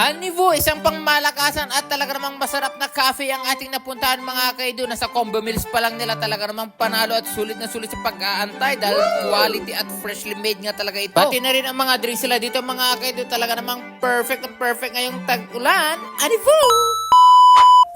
Anivo, isang pangmalakasan at talaga namang masarap na cafe ang ating napuntahan mga kaido. Nasa combo meals pa lang nila talaga namang panalo at sulit na sulit sa pag-aantay dahil quality at freshly made nga talaga ito. Pati na rin ang mga drinks sila dito mga kaido talaga namang perfect na perfect ngayong tag-ulan. Anivo!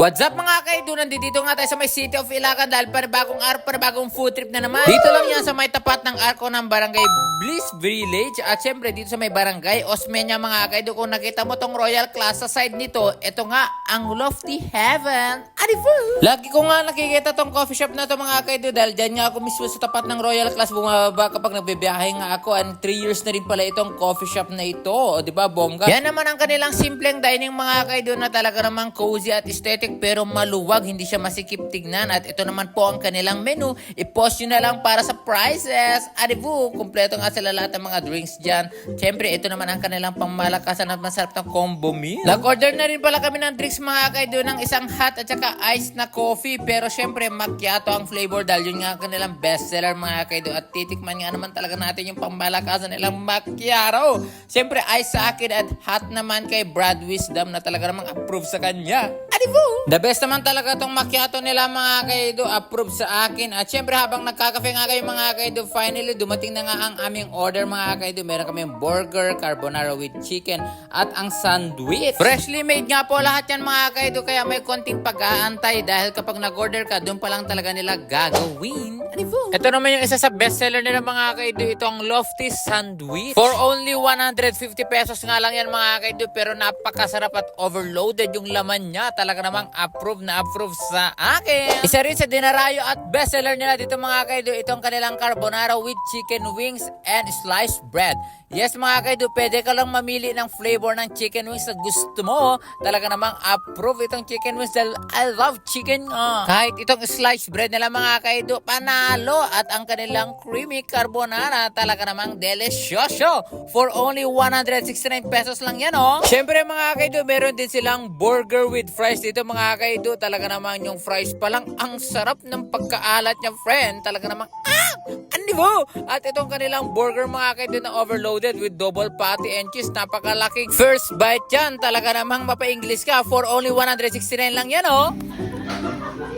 What's up mga kaido? Nandito nga tayo sa may City of Ilacan dahil panibagong araw, panibagong food trip na naman. Dito lang yan sa may tapat ng arko ng barangay Bliss Village at syempre dito sa may barangay Osmeña mga kaido. Kung nakita mo tong Royal Class sa side nito, ito nga ang Lofty Heaven. Arifu! Lagi ko nga nakikita tong coffee shop na to mga kaido dahil dyan nga ako mismo sa tapat ng Royal Class bumababa kapag nagbibiyahe nga ako and 3 years na rin pala itong coffee shop na ito. O, di ba bongga? Yan naman ang kanilang simpleng dining mga kaido na talaga namang cozy at aesthetic pero maluwag, hindi siya masikip tignan. At ito naman po ang kanilang menu. I-post nyo na lang para sa prices. Aribu, kumpleto nga sila lahat ng mga drinks dyan. Siyempre, ito naman ang kanilang pangmalakasan at masarap na combo meal. Nag-order na rin pala kami ng drinks mga kaido ng isang hot at saka iced na coffee. Pero syempre, macchiato ang flavor dahil yun nga ang kanilang bestseller mga kaido. At titikman nga naman talaga natin yung pangmalakasan nilang macchiato. Siyempre, ice sa akin at hot naman kay Brad Wisdom na talaga namang approve sa kanya. Adibu! The best naman talaga tong macchiato nila mga kaido, approve sa akin. At syempre habang nagkakafe nga kayo mga kaido, finally dumating na nga ang aming order mga kaido. Meron kami burger, carbonara with chicken, at ang sandwich. Freshly made nga po lahat yan mga kaido, kaya may konting pag-aantay dahil kapag nag-order ka, doon pa lang talaga nila gagawin. Adibu! Ito naman yung isa sa bestseller nila mga kaido, itong Lofty Sandwich. For only 150 pesos nga lang yan mga kaido, pero napakasarap at overloaded yung laman niya. Talaga namang approve na approve sa akin. Isa rin sa dinarayo at bestseller nila dito mga kaido, itong kanilang carbonara with chicken wings and sliced bread. Yes mga kaido, pwede ka lang mamili ng flavor ng chicken wings na gusto mo. Talaga namang approve itong chicken wings dahil I love chicken nga. Kahit itong sliced bread nila mga kaido, panalo. At ang kanilang creamy carbonara, talaga namang delicioso. For only 169 pesos lang yan oh. Siyempre mga kaido, meron din silang burger with fries dito mga kaido. Talaga namang yung fries pa lang, ang sarap ng pagkaalat niya friend. Talaga namang, ah! Anibo! At itong kanilang burger mga kaido na overloaded with double patty and cheese. Napakalaking first bite yan. Talaga namang mapa-English ka. For only 169 lang yan oh.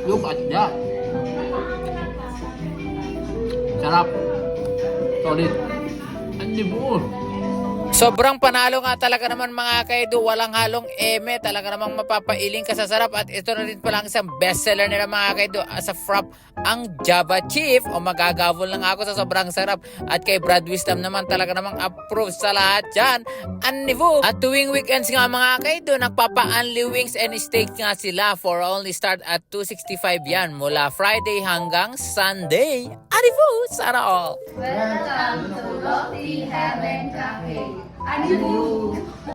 Look at that. Sarap. Solid. Anibo! Sobrang panalo nga talaga naman mga kaido, walang halong eme, talaga namang mapapailing ka sa sarap at ito na rin pala ang isang bestseller nila mga kaido as a frap ang Java Chief o magagabol lang ako sa sobrang sarap at kay Brad Wisdom naman talaga namang approve sa lahat dyan Anivo! At tuwing weekends nga mga kaido, nagpapa-only wings and steak nga sila for only start at 265 yan mula Friday hanggang Sunday Anivo! Sana all! Welcome to Lofty Heaven Cafe. Ano